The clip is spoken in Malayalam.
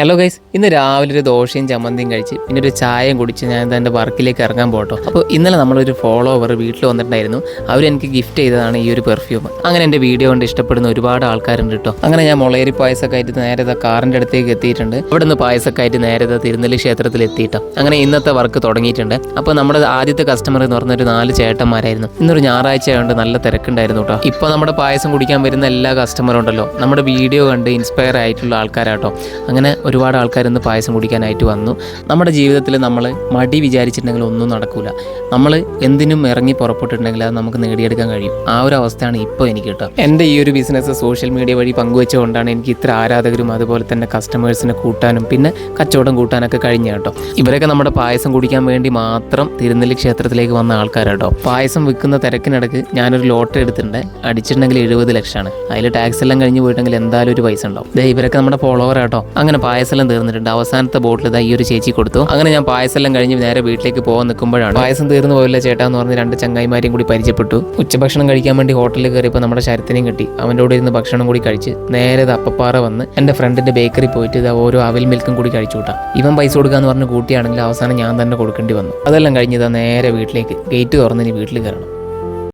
ഹലോ ഗൈസ് ഇന്ന് രാവിലെ ഒരു ദോശയും ചമ്മന്തിയും കഴിച്ച് പിന്നെ ഒരു ചായയും കുടിച്ച് ഞാൻ എന്റെ വർക്കിലേക്ക് ഇറങ്ങാൻ പോട്ടോ അപ്പോൾ ഇന്നലെ നമ്മളൊരു ഫോളോവർ വീട്ടിൽ വന്നിട്ടുണ്ടായിരുന്നു. അവരെനിക്ക് ഗിഫ്റ്റ് ചെയ്തതാണ് ഈ ഒരു പെർഫ്യൂം അങ്ങനെ എന്റെ വീഡിയോ കൊണ്ട് ഇഷ്ടപ്പെടുന്ന ഒരുപാട് ആൾക്കാരുണ്ട് കേട്ടോ. അങ്ങനെ ഞാൻ മുളയരി പായസമൊക്കെ ആയിട്ട് നേരെ ദാ കാറിന്റെ അടുത്തേക്ക് എത്തിയിട്ടുണ്ട്. അവിടെ നിന്ന് പായസമൊക്കെ ആയിട്ട് നേരെ ദാ തിരുനെല്ലി ക്ഷേത്രത്തിൽ എത്തിയിട്ടോ. അങ്ങനെ ഇന്നത്തെ വർക്ക് തുടങ്ങിയിട്ടുണ്ട്. അപ്പോൾ നമ്മുടെ ആദ്യത്തെ കസ്റ്റമർ എന്ന് പറഞ്ഞ ഒരു നാല് ചേട്ടന്മാരായിരുന്നു. ഇന്നൊരു ഞായറാഴ്ച ആയതുകൊണ്ട് നല്ല തിരക്കുണ്ടായിരുന്നു കേട്ടോ. ഇപ്പോൾ നമ്മുടെ പായസം കുടിക്കാൻ വരുന്ന എല്ലാ കസ്റ്റമറും ഉണ്ടല്ലോ. നമ്മുടെ വീഡിയോ കണ്ട് ഇൻസ്പയർ ആയിട്ടുള്ള ആൾക്കാരാട്ടോ അങ്ങനെ ഒരുപാട് ആൾക്കാർ ഇന്ന് പായസം കുടിക്കാനായിട്ട് വന്നു. നമ്മുടെ ജീവിതത്തിൽ നമ്മൾ മടി വിചാരിച്ചിട്ടുണ്ടെങ്കിൽ ഒന്നും നടക്കില്ല നമ്മൾ എന്തിനും ഇറങ്ങി പുറപ്പെട്ടിട്ടുണ്ടെങ്കിൽ അത് നമുക്ക് നേടിയെടുക്കാൻ കഴിയും. ആ ഒരു അവസ്ഥയാണ് ഇപ്പോൾ എനിക്ക് കേട്ടോ എന്റെ ഈ ഒരു ബിസിനസ് സോഷ്യൽ മീഡിയ വഴി പങ്കുവെച്ചുകൊണ്ടാണ് എനിക്ക് ഇത്ര ആരാധകരും അതുപോലെ തന്നെ കസ്റ്റമേഴ്സിനെ കൂട്ടാനും പിന്നെ കച്ചവടം കൂട്ടാനൊക്കെ കഴിഞ്ഞ കേട്ടോ ഇവരൊക്കെ നമ്മുടെ പായസം കുടിക്കാൻ വേണ്ടി മാത്രം തിരുനെല്ലി ക്ഷേത്രത്തിലേക്ക് വന്ന ആൾക്കാരാട്ടോ പായസം വിൽക്കുന്ന തിരക്കിനിടക്ക് ഞാനൊരു ലോട്ടറി എടുത്തിട്ടുണ്ട്. അടിച്ചിട്ടുണ്ടെങ്കിൽ എഴുപത് ലക്ഷമാണ്. അതിൽ ടാക്സ് എല്ലാം കഴിഞ്ഞ് പോയിട്ടുണ്ടെങ്കിൽ എന്തായാലും ഒരു പൈസ ഉണ്ടാവും. ഇവരൊക്കെ നമ്മുടെ ഫോളോവർ ആട്ടോ അങ്ങനെ പായസം എല്ലാം തീർന്നിട്ടുണ്ട്. അവസാനത്തെ ബോട്ടിൽ ഇതാ ഈ ഒരു ചേച്ചി കൊടുത്തു. അങ്ങനെ ഞാൻ പായസം എല്ലാം കഴിഞ്ഞ് നേരെ വീട്ടിലേക്ക് പോകാൻ നിൽക്കുമ്പോഴാണ് പായസം തീർന്നു പോയില്ല ചേട്ടാ എന്ന് പറഞ്ഞ് രണ്ട് ചങ്ങായിമാരെയും കൂടി പരിചയപ്പെട്ടു. ഉച്ചഭക്ഷണം കഴിക്കാൻ വേണ്ടി ഹോട്ടലിൽ കയറിയപ്പോൾ നമ്മുടെ ശരത്തിനെയും കിട്ടി. അവന്റെ കൂടെ ഇരുന്ന് ഭക്ഷണം കൂടി കഴിച്ച് നേരെ അപ്പപ്പാറ വന്ന് എന്റെ ഫ്രണ്ടിന്റെ ബേക്കറി പോയിട്ട് ഇത് ഓരോ അവൽ മിൽക്കും കൂടി കഴിച്ചു കൂട്ടാം. ഇവൻ പൈസ കൊടുക്കാന്ന് പറഞ്ഞ് കൂട്ടിയാണെങ്കിൽ അവസാനം ഞാൻ തന്നെ കൊടുക്കേണ്ടി വന്നു. അതെല്ലാം കഴിഞ്ഞ് ഇതാ നേരെ വീട്ടിലേക്ക് ഗേറ്റ് തുറന്ന് ഇനി വീട്ടിൽ കയറണം.